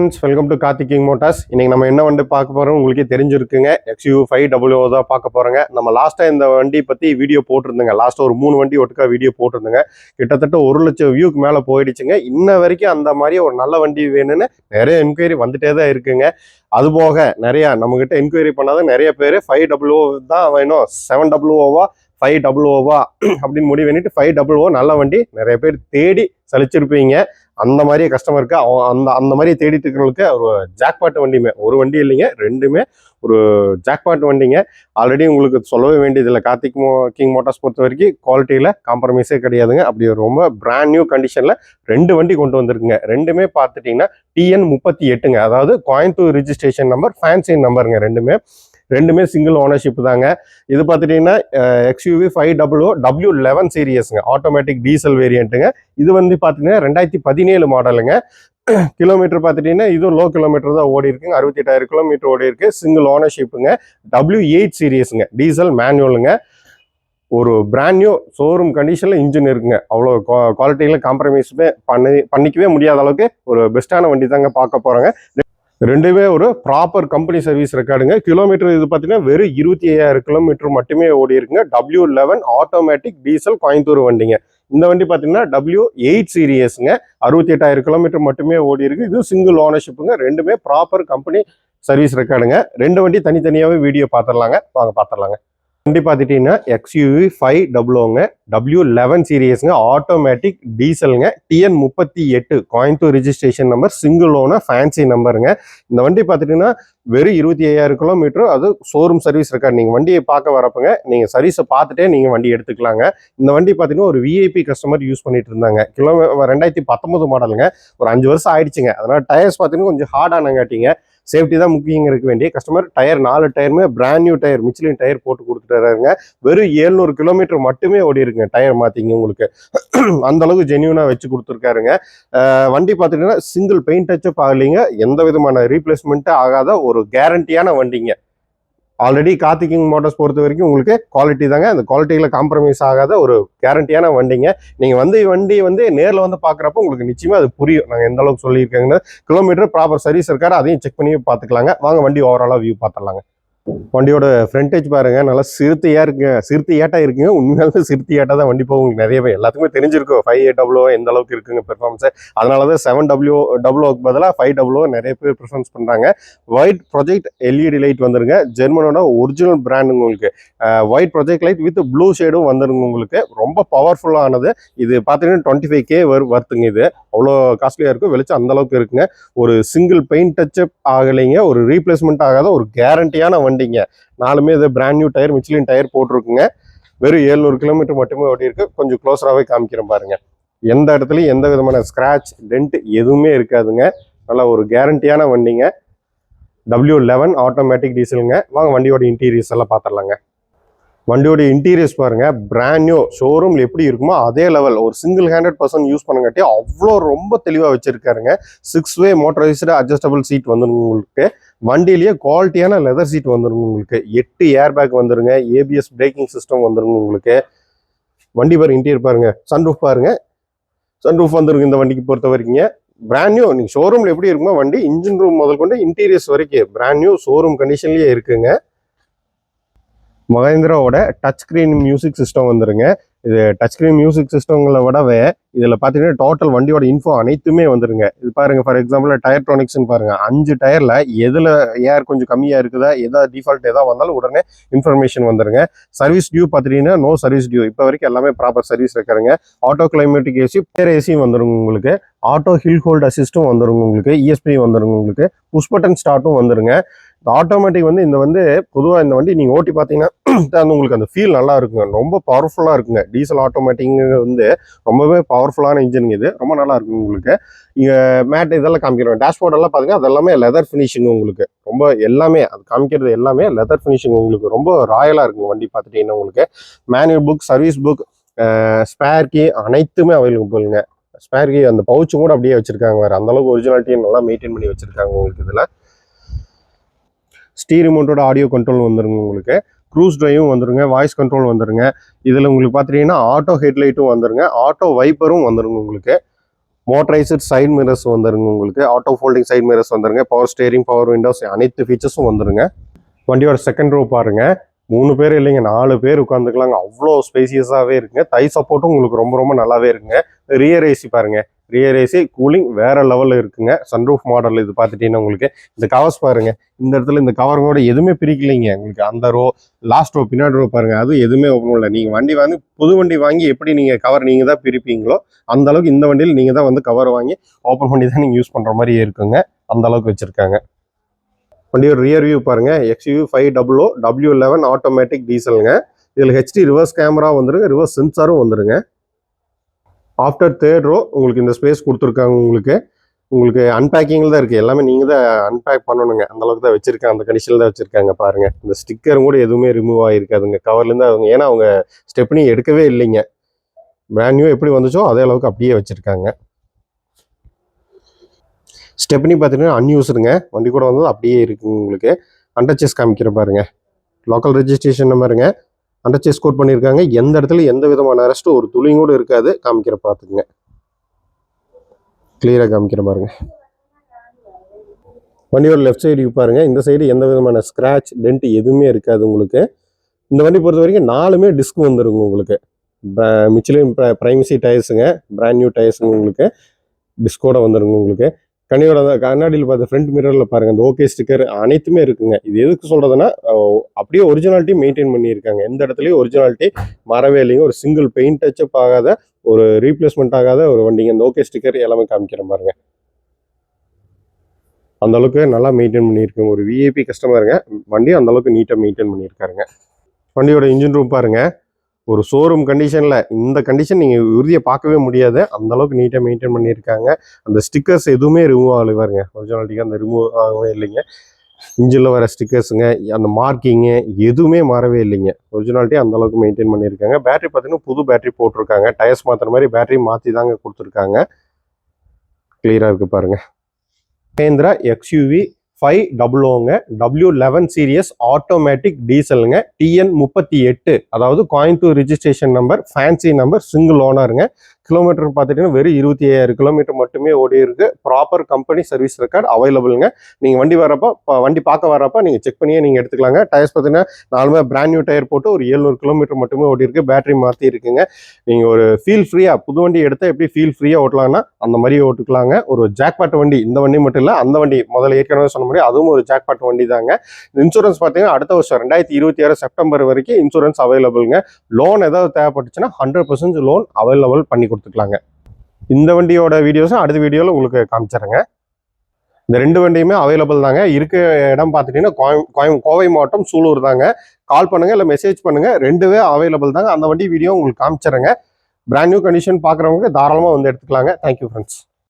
Friends welcome to Karthiking motors இன்னைக்கு நம்ம என்ன வண்டி பார்க்க போகிறோம் உங்களுக்கே தெரிஞ்சிருக்குங்க. எக்ஸ்யூ ஃபைவ் டபுள்யூ தான் பார்க்க போகிறோங்க நம்ம லாஸ்ட்டாக இந்த வண்டி பற்றி வீடியோ போட்டிருந்தேங்க. லாஸ்ட்டாக ஒரு மூணு வண்டி ஒட்டுக்கா வீடியோ போட்டிருந்தேங்க. கிட்டத்தட்ட ஒரு லட்சம் வியூக்கு மேலே போயிடுச்சுங்க. இன்ன வரைக்கும் அந்த மாதிரி ஒரு நல்ல வண்டி வேணும்னு நிறைய என்கொயரி வந்துட்டே தான் இருக்குங்க. அது போக நிறையா நம்மகிட்ட என்கொயரி பண்ணாத நிறைய பேர் ஃபைவ் டபுள்யூ தான் வேணும். செவன் டபுள்யூஓவா ஃபைவ் டபுள் ஓவா அப்படின்னு முடிவு பண்ணிட்டு ஃபைவ் டபுள் ஓ நல்ல வண்டி நிறைய பேர் தேடி சலிச்சிருப்பீங்க. அந்த மாதிரி கஸ்டமருக்கு அந்த அந்த மாதிரி தேடிட்டு இருக்கிறவங்களுக்கு ஒரு ஜாக்பாட் வண்டியுமே. ஒரு வண்டி இல்லைங்க ரெண்டுமே ஒரு ஜாக்பாட் வண்டிங்க. ஆல்ரெடி உங்களுக்கு சொல்லவே வேண்டியதில்லை கார்த்திக் மோ கிங் மோட்டார்ஸ் பொறுத்த வரைக்கும் குவாலிட்டியில் காம்ப்ரமைஸே கிடையாதுங்க. அப்படி ரொம்ப பிராண்ட் நியூ கண்டிஷனில் ரெண்டு வண்டி கொண்டு வந்திருக்குங்க. ரெண்டுமே பார்த்துட்டிங்கன்னா டிஎன் முப்பத்தி எட்டுங்க. அதாவது கோயம்புத்தூர் ரிஜிஸ்ட்ரேஷன் நம்பர் ஃபேன்சி நம்பருங்க ரெண்டுமே. ரெண்டுமே சிங்கிள் ஓனர்ஷிப் தாங்க. இது பார்த்துட்டிங்கன்னா XUV five double O W eleven சீரியஸ்ங்க automatic diesel வேரியண்ட்டுங்க இது வந்து பார்த்தீங்கன்னா ரெண்டாயிரத்தி பதினேழு மாடலுங்க கிலோமீட்டர் பார்த்துட்டிங்கன்னா இதுவும் லோ கிலோமீட்டர் தான் ஓடி இருக்குங்க. அறுபத்தி எட்டாயிரம் கிலோமீட்டர் ஓடி இருக்கு. சிங்கிள் ஓனர்ஷிப்புங்க டபிள்யூ எயிட் சீரியஸுங்க டீசல் மேனுவலுங்க ஒரு பிராண்ட் நியூ ஷோரூம் கண்டிஷனில் இன்ஜின் இருக்குங்க. அவ்வளோ குவாலிட்டியில் காம்ப்ரமைஸுமே பண்ணி பண்ணிக்கவே முடியாத அளவுக்கு ஒரு பெஸ்ட்டான வண்டி தாங்க பார்க்க போகிறோங்க ரெண்டுமே ஒரு ப்ராப்பர் கம்பெனி சர்வீஸ் ரெக்கார்டுங்க கிலோமீட்டர் இது பார்த்தீங்கன்னா வெறும் இருபத்தி ஐயாயிரம் கிலோமீட்டர் மட்டுமே ஓடி இருக்குங்க. W eleven automatic diesel Coimbatore வண்டிங்க. இந்த வண்டி பார்த்தீங்கன்னா டபிள்யூ எயிட் சீரியஸ்ங்க அறுபத்தி எட்டாயிரம் கிலோமீட்டர் மட்டுமே ஓடி இருக்கு. இது சிங்கிள் ஓனர்ஷிப்புங்க ரெண்டுமே ப்ராப்பர் கம்பெனி சர்வீஸ் ரெக்கார்டுங்க ரெண்டு வண்டி தனித்தனியாகவே வீடியோ பார்த்துடலாங்க வாங்க பார்த்துடலாங்க வண்டி பார்த்துட்டீங்கன்னா எக்ஸ்யூவி ஃபைவ் டபுளோங்க டபிள்யூ லெவன் சீரியஸுங்க ஆட்டோமேட்டிக் டீசலுங்க டிஎன் முப்பத்தி எட்டு Coimbatore registration number single owner fancy நம்பருங்க இந்த வண்டி பார்த்துட்டீங்கன்னா வெறும் இருபத்தி ஐயாயிரம் கிலோமீட்டர் அது ஷோரூம் சர்வீஸ் இருக்காது. நீங்கள் வண்டியை பார்க்க வரப்பங்க நீங்கள் சர்வீஸை பார்த்துட்டே நீங்கள் வண்டி எடுத்துக்கலாங்க. இந்த வண்டி பார்த்தீங்கன்னா ஒரு விஐபி கஸ்டமர் யூஸ் பண்ணிட்டு இருந்தாங்க. கிலோ ரெண்டாயிரத்தி பத்தொம்பது மாடலுங்க ஒரு அஞ்சு வருஷம் ஆயிடுச்சுங்க. அதனால் டயர்ஸ் பார்த்தீங்கன்னா கொஞ்சம் ஹார்டானங்காட்டிங்க சேஃப்டி தான் முக்கியம் இருக்க வேண்டிய கஸ்டமர் டயர் நாலு டயருமே brand new tyre Michelin tyre போட்டு கொடுத்துட்டாருங்க. வெறும் ஏழ்நூறு கிலோமீட்டர் மட்டுமே ஓடி இருக்குங்க டயர் மாத்திங்க உங்களுக்கு. அந்த அளவுக்கு ஜென்யூனா வச்சு கொடுத்துருக்காருங்க. வண்டி பார்த்துட்டீங்கன்னா சிங்கிள் பெயிண்ட் டச்சப் ஆகலைங்க எந்த விதமான ரீப்ளேஸ்மெண்ட்டும் ஆகாத ஒரு கேரண்டியான வண்டிங்க. ஆல்ரெடி கார்த்திகிங் மோட்டார்ஸ் பொறுத்த வரைக்கும் உங்களுக்கு குவாலிட்டி தாங்க. அந்த குவாலிட்டியில் காம்ப்ரமைஸ் ஆகாத ஒரு கேரண்டியான வண்டிங்க. நீங்கள் வந்து வண்டி வந்து நேரில் வந்து பார்க்குறப்ப உங்களுக்கு நிச்சயமாக அது புரியும். நாங்கள் எந்த அளவுக்கு சொல்லியிருக்கேங்கன்னு கிலோமீட்டர் ப்ராப்பர் சர்வீஸ் இருக்காரு அதையும் செக் பண்ணி பார்த்துக்கலாங்க. வாங்க வண்டி ஓவராலாக வியூ பார்த்துடலாங்க. வண்டியோட ஃப்ரண்டேஜ் பாருங்கள் நல்லா சிறுத்தையாக இருக்குங்க. சிறுத்தையாட்டா இருக்குங்க. உண்மையாலுமே சிறுத்தையாட்டா தான் வண்டி போகும். உங்களுக்கு நிறையவே எல்லாத்துக்குமே தெரிஞ்சிருக்கும். ஃபைவ் எயிட் டபுளோ எந்த அளவுக்கு இருக்குங்க பெர்ஃபார்மன்ஸு அதனால தான் செவன் டபுள்யூ டபுளோக்கு பதிலாக ஃபைவ் டபுளோ நிறைய பேர் ப்ரிஃபரன்ஸ் பண்ணுறாங்க ஒயிட் ப்ரொஜெக்ட் எல்இடி லைட் வந்துருங்க. ஜெர்மனோட ஒரிஜினல் பிராண்டுங்க உங்களுக்கு. White project light with blue ஷேடும் வந்துருங்க உங்களுக்கு. ரொம்ப பவர்ஃபுல்லானது இது பார்த்தீங்கன்னா டுவெண்ட்டி ஃபைவ் கே வருத்துங்க இது. அவ்வளோ காஸ்ட்லியாக இருக்கும். வெளிச்சம் அந்த அளவுக்கு இருக்குங்க. ஒரு சிங்கிள் பெயிண்ட் டச்சப் ஆகலைங்க. ஒரு ரீப்ளேஸ்மெண்ட் ஆகாத ஒரு கேரண்டியான வண்டி. வண்டிங்க. நாலுமே இது brand new tyre Michelin tyre போட்டிருக்குங்க. வெறும் எழுநூறு கிலோமீட்டர் மட்டுமே ஓடி இருக்கு. கொஞ்சம் க்ளோஸராகவே காமிக்கிறேன் பாருங்க. எந்த இடத்துலையும் எந்த விதமான ஸ்க்ராட்ச் டென்ட் எதுவுமே இருக்காதுங்க. நல்லா ஒரு கேரண்டியான வண்டிங்க. டபிள்யூ லெவன் ஆட்டோமேட்டிக் டீசலுங்க வாங்க வண்டியோட இன்டீரியர்ஸ் எல்லாம் பார்த்துடலாங்க வண்டியோட இன்டீரியர்ஸ் பாருங்க. பிராண்ட் நியூ ஷோரூம்ல எப்படி இருக்குமோ அதே லெவல் ஒரு சிங்கிள் ஹேண்டட் பர்சன் யூஸ் பண்ணங்காட்டி அவ்வளோ ரொம்ப தெளிவாக வச்சிருக்காருங்க. Six way motorised adjustable seat வந்துருங்க உங்களுக்கு. வண்டியிலேயே குவாலிட்டியான லெதர் சீட் வந்துருங்க உங்களுக்கு. எட்டு ஏர் பேக் வந்துருங்க ஏபிஎஸ் பிரேக்கிங் சிஸ்டம் வந்துருங்க உங்களுக்கு. வண்டி பாருங்க இன்டீரியர் பாருங்க சன்ரூஃப் பாருங்க. சன்ரூஃப் வந்துருங்க இந்த வண்டிக்கு பொறுத்த வரைக்குங்க. பிராண்ட் நியூ நீங்கள் ஷோரூமில் எப்படி இருக்குமோ வண்டி இன்ஜின் ரூம் முதல் கொண்டு இன்டீரியர்ஸ் வரைக்கும் பிராண்ட் நியூ ஷோரூம் கண்டிஷன்லேயே இருக்குங்க. மகேந்திராவோட டச் ஸ்க்ரீன் மியூசிக் சிஸ்டம் வந்துருங்க. இது டச் ஸ்க்ரீன் மியூசிக் சிஸ்டங்களை விடவே இதில் பார்த்தீங்கன்னா டோட்டல் வண்டியோட இன்ஃபோ அனைத்துமே வந்துருங்க. இது பாருங்க ஃபார் எக்ஸாம்பிள் டயர் ட்ரானிக்ஸ்னு பாருங்கள் அஞ்சு டயரில் எதில் ஏர் கொஞ்சம் கம்மியாக இருக்குதா எதாவது டிஃபால்ட் எதாவது வந்தாலும் உடனே இன்ஃபர்மேஷன் வந்துருங்க. சர்வீஸ் டியூ பார்த்துட்டீங்கன்னா நோ சர்வீஸ் டியூ இப்போ வரைக்கும் எல்லாமே ப்ராப்பர் சர்வீஸ் இருக்காருங்க. ஆட்டோ கிளைமேட்டிக் ஏசி பேர் ஏசியும் வந்துருங்க உங்களுக்கு. ஆட்டோ ஹில் ஹோல்ட் அசிஸ்ட்டும் வந்துருங்க உங்களுக்கு. இஎஸ்பி வந்துருங்க உங்களுக்கு. புஷ் பட்டன் ஸ்டார்ட்டும் வந்துருங்க. இந்த ஆட்டோமேட்டிக் வந்து இந்த வந்து பொதுவாக இந்த வண்டி நீங்கள் ஓட்டி பார்த்தீங்கன்னா அந்த உங்களுக்கு அந்த ஃபீல் நல்லா இருக்குங்க. ரொம்ப பவர்ஃபுல்லாக இருக்குங்க. டீசல் ஆட்டோமேட்டிக் வந்து ரொம்பவே பவர்ஃபுல்லான இன்ஜின் இது. ரொம்ப நல்லா இருக்கும் உங்களுக்கு. இங்கே மேட் இதெல்லாம் காமிக்கிறோம் டேஷ்போர்ட் எல்லாம் பார்த்தீங்கன்னா அதெல்லாமே லெதர் ஃபினிஷிங் உங்களுக்கு. ரொம்ப எல்லாமே அது காமிக்கிறது எல்லாமே லெதர் ஃபினிஷிங் உங்களுக்கு. ரொம்ப ராயலாக இருக்குங்க வண்டி பார்த்துட்டீங்கன்னா உங்களுக்கு. Manual book service book spare key அனைத்துமே அவைலபிள்ங்க ஸ்பேர் கீ அந்த பவுச்சும் கூட அப்படியே வச்சிருக்காங்க வேறு. அந்தளவுக்கு ஒரிஜினாலிட்டியும் நல்லா மெயின்டைன் பண்ணி வச்சிருக்காங்க உங்களுக்கு இதில். ஸ்டீ ரிமோட்டோட ஆடியோ கண்ட்ரோல் வந்துருங்க உங்களுக்கு. க்ரூஸ் ட்ரைவும் வந்துருங்க வாய்ஸ் கண்ட்ரோல் வந்துருங்க. இதில் உங்களுக்கு பார்த்துட்டிங்கன்னா ஆட்டோ ஹெட்லைட்டும் வந்துருங்க ஆட்டோ வைப்பரும் வந்துருங்க உங்களுக்கு. மோட்டரைசர் சைட் மிரர்ஸ் வந்துருங்க உங்களுக்கு. ஆட்டோ ஃபோல்டிங் சைட் மிரர்ஸ் வந்துருங்க பவர் ஸ்டேரிங் பவர் விண்டோஸ் அனைத்து ஃபீச்சர்ஸும் வந்துருங்க. வண்டியோட செகண்ட் ரோ பாருங்க. மூணு பேர் இல்லைங்க நாலு பேர் உட்காந்துக்கலாங்க அவ்வளோ ஸ்பேசியஸாகவே இருக்குங்க. தை சப்போர்ட்டும் உங்களுக்கு ரொம்ப ரொம்ப நல்லாவே இருக்குங்க. ரியர் ஏசி பாருங்கள் ரியர் ஏசி கூலிங் வேற லெவலில் இருக்குங்க. சன்ரூஃப் மாடல் இது பார்த்துட்டீங்கன்னா உங்களுக்கு இந்த கவர்ஸ் பாருங்க. இந்த இடத்துல இந்த கவர் கூட எதுவுமே பிரிக்கலைங்க. உங்களுக்கு அந்த ரோ லாஸ்ட் ரோ பின்னாடி ரோ பாருங்க. அது எதுவுமே ஓப்பன் இல்லை நீங்கள் வண்டி வாங்கி புது வண்டி வாங்கி எப்படி நீங்கள் கவர் நீங்கள் தான் பிரிப்பீங்களோ அந்த அளவுக்கு இந்த வண்டியில் நீங்கள் தான் வந்து கவர் வாங்கி ஓப்பன் பண்ணி தான் நீங்கள் யூஸ் பண்ணுற மாதிரி இருக்குங்க. அந்த அளவுக்கு வச்சுருக்காங்க. வண்டியோட ரியர் வியூ பாருங்க. XU five double O W eleven automatic டீசலுங்க இதில் ஹெச்டி ரிவர்ஸ் கேமரா வந்துருங்க. ரிவர்ஸ் சென்சாரும் வந்துருங்க. ஆஃப்டர் தேர்ட் ரோ உங்களுக்கு இந்த ஸ்பேஸ் கொடுத்துருக்காங்க உங்களுக்கு. உங்களுக்கு அன்பேக்கிங்கில் தான் இருக்குது எல்லாமே நீங்கள் தான் அன்பேக் பண்ணணுங்க. அந்தளவுக்கு தான் வச்சிருக்காங்க. அந்த கண்டிஷனில் தான் வச்சுருக்காங்க பாருங்கள் இந்த ஸ்டிக்கரும் கூட எதுவுமே ரிமூவ் ஆகிருக்காதுங்க கவர்லேருந்து அவங்க ஏன்னா அவங்க ஸ்டெப்னி எடுக்கவே இல்லைங்க. பிராண்ட் நியூ எப்படி வந்துச்சோ அதே அளவுக்கு அப்படியே வச்சுருக்காங்க. ஸ்டெப்னி பார்த்தீங்கன்னா அன்யூஸ்டுங்க வண்டி கூட வந்தது அப்படியே இருக்குங்க உங்களுக்கு. அண்டர்ச்சஸ் காமிக்கிற பாருங்க. லோக்கல் ரெஜிஸ்ட்ரேஷன் நம்பருங்க அண்டர்ச்சேஸ் கோட் பண்ணியிருக்காங்க எந்த இடத்துல எந்த விதமான அரெஸ்ட்டும் ஒரு துளியும் கூட இருக்காது. காமிக்கிற பார்த்துக்குங்க. கிளியராக காமிக்கிற பாருங்க. வண்டியோட லெஃப்ட் சைடு பாருங்க. இந்த சைடு எந்த விதமான ஸ்க்ராட்ச் டென்ட் எதுவுமே இருக்காது உங்களுக்கு. இந்த வண்டி பொறுத்த வரைக்கும் நாலுமே டிஸ்க் வந்துருங்க உங்களுக்கு. மிச்சிலின் ப்ரைமசி டயர்ஸுங்க பிராண்ட் நியூ டயர்ஸுங்க உங்களுக்கு. டிஸ்கோட வந்துருங்க உங்களுக்கு. கண்ணியோட அந்த கண்ணாடியில் பார்த்த ஃப்ரண்ட் மிரரில் பாருங்கள் இந்த ஓகே ஸ்டிக்கர் அனைத்துமே இருக்குங்க. இது எதுக்கு சொல்கிறதுனா அப்படியே ஒரிஜினாலிட்டி மெயின்டைன் பண்ணியிருக்காங்க. எந்த இடத்துலையும் ஒரிஜினாலிட்டி மறவே இல்லைங்க. ஒரு சிங்கிள் பெயிண்ட் டச்சப் ஆகாத ஒரு ரீப்ளேஸ்மெண்ட் ஆகாத ஒரு வண்டிங்க. இந்த ஓகே ஸ்டிக்கர் எல்லாமே காமிக்கிற பாருங்க அந்த அளவுக்கு நல்லா மெயின்டைன் பண்ணியிருக்குங்க. ஒரு விஐபி கஸ்டமருங்க வண்டி அந்த அளவுக்கு நீட்டாக மெயின்டைன் பண்ணியிருக்காருங்க. வண்டியோட இன்ஜின் ரூம் பாருங்கள் ஒரு ஷோரூம் கண்டிஷனில் இந்த கண்டிஷன் நீங்கள் உறுதியை பார்க்கவே முடியாது. அந்த அளவுக்கு நீட்டாக மெயின்டைன் பண்ணியிருக்காங்க. அந்த ஸ்டிக்கர்ஸ் எதுவுமே ரிமூவ் ஆகலை பாருங்க ஒரிஜினாலிட்டிக்கு அந்த ரிமூவ் ஆகவே இல்லைங்க. இன்ஜினில் வர ஸ்டிக்கர்ஸுங்க அந்த மார்க்கிங்கு எதுவுமே மாறவே இல்லைங்க. ஒரிஜினாலிட்டி அந்தளவுக்கு மெயின்டைன் பண்ணியிருக்காங்க. பேட்டரி பார்த்தீங்கன்னா புது பேட்டரி போட்டிருக்காங்க. டயர்ஸ் மாற்றுற மாதிரி பேட்டரி மாற்றி தாங்க கொடுத்துருக்காங்க. கிளியராக இருக்குது பாருங்கள் மகேந்திரா எக்ஸ்யூவி ஃபைவ் டபுள் ஓங்க டபிள்யூ லெவன் சீரியஸ் ஆட்டோமேட்டிக் டீசலுங்க டிஎன் முப்பத்தி எட்டு அதாவது Coimbatore registration number fancy number single ஓனருங்க kilometre பார்த்துட்டீங்கன்னா வெறும் இருபத்தி ஐயாயிரம் கிலோமீட்டர் மட்டுமே ஓடி இருக்கு. ப்ராப்பர் கம்பெனி சர்வீஸ் ரெக்கார்டு அவைலபிளுங்க நீங்கள் வண்டி வரப்போ வண்டி பார்க்க வரப்போ நீங்கள் செக் பண்ணியே நீங்கள் எடுத்துக்கலாங்க. டயர்ஸ் பார்த்தீங்கன்னா நாலுமே பிராண்ட் நியூ டயர் போட்டு ஒரு எழுநூறு கிலோமீட்டர் மட்டுமே ஓடி இருக்கு. பேட்டரி மாற்றி இருக்குங்க. நீங்கள் ஒரு ஃபீல் ஃப்ரீயாக புது வண்டி எடுத்தால் எப்படி ஃபீல் ஃப்ரீயாக ஓட்டலாம்னா அந்த மாதிரி ஓட்டுக்கலாங்க. ஒரு ஜாக்பாட் வண்டி இந்த வண்டி மட்டும் இல்லை அந்த வண்டி முதல்ல ஏற்கனவே சொன்ன மாதிரி அதுவும் ஒரு ஜாக்பாட் வண்டி தாங்க இன்சூரன்ஸ் பார்த்தீங்கன்னா அடுத்த வருஷம் ரெண்டாயிரத்தி இருபத்தி ஆறு செப்டம்பர் வரைக்கும் இன்சூரன்ஸ் அவைலபிளுங்க லோன் ஏதாவது தேவைப்பட்டுச்சுன்னா ஹண்ட்ரட் பர்சன்ட் லோன் அவைலபிள் பண்ணி கொடுத்துக்கலாங்க. இந்த வண்டியோட வீடியோஸும் அடுத்த வீடியோவில் உங்களுக்கு காமிச்சிடுறேங்க. இந்த ரெண்டு வண்டியுமே அவைலபிள் தாங்க. இருக்க இடம் பார்த்துட்டீங்கன்னா கோயம் கோயம் கோவை மாவட்டம் சூலூர் தாங்க. கால் பண்ணுங்கள் இல்லை மெசேஜ் பண்ணுங்கள் ரெண்டுவே அவைலபிள் தாங்க. அந்த வண்டி வீடியோ உங்களுக்கு காமிச்சிடுறேங்க. பிராண்ட் நியூ கண்டிஷன் பார்க்குறவங்க தாராளமாக வந்து எடுத்துக்கலாங்க. Thank you friends